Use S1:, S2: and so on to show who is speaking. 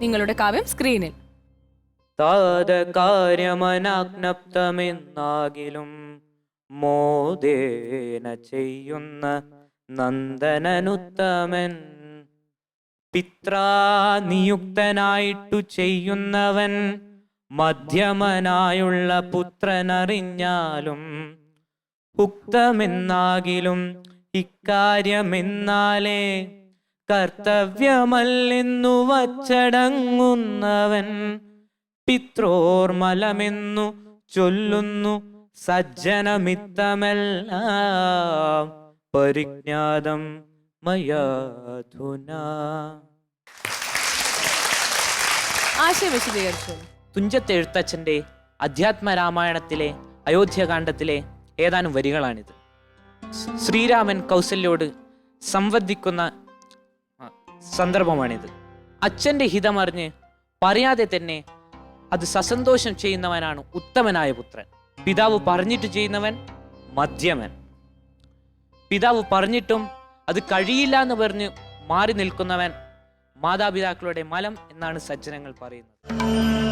S1: നിങ്ങളുടെ കാവ്യം സ്ക്രീനിൽ.
S2: താതകാര്യമനാജ്ഞപ്തമെന്നാകിലും മോദേന ചെയ്യുന്ന നന്ദനനുത്തമൻ പിത്രാനിയുക്തനായിട്ടു ചെയ്യുന്നവൻ മധ്യമനായുള്ള പുത്രനറിഞ്ഞാലും ഉക്തമെന്നാകിലും ഇക്കാര്യമെന്നാലേ കർത്തവ്യമല്ലെന്നു വച്ചടങ്ങുന്നവൻ പിത്രോർമലമെന്നു ചൊല്ലുന്നു സജ്ജനമിത്തമെല്ലാം പരിജ്ഞാതം മയാധുന.
S1: ആശയം വിശദീകരിച്ചു
S2: തുഞ്ചത്ത് എഴുത്തച്ഛന്റെ അധ്യാത്മരാമായണത്തിലെ അയോധ്യകാന്ഡത്തിലെ ഏതാനും വരികളാണിത്. ശ്രീരാമൻ കൗസല്യോട് സംവദിക്കുന്ന സന്ദർഭമാണിത്. അച്ഛന്റെ ഹിതമറിഞ്ഞ് പറയാതെ തന്നെ അത് സസന്തോഷം ചെയ്യുന്നവനാണ് ഉത്തമനായ പുത്രൻ. പിതാവ് പറഞ്ഞിട്ട് ചെയ്യുന്നവൻ മധ്യമൻ. പിതാവ് പറഞ്ഞിട്ടും അത് കഴിയില്ല എന്ന് പറഞ്ഞ് മാറി നിൽക്കുന്നവൻ മാതാപിതാക്കളുടെ മലം എന്നാണ് സജ്ജനങ്ങൾ പറയുന്നത്.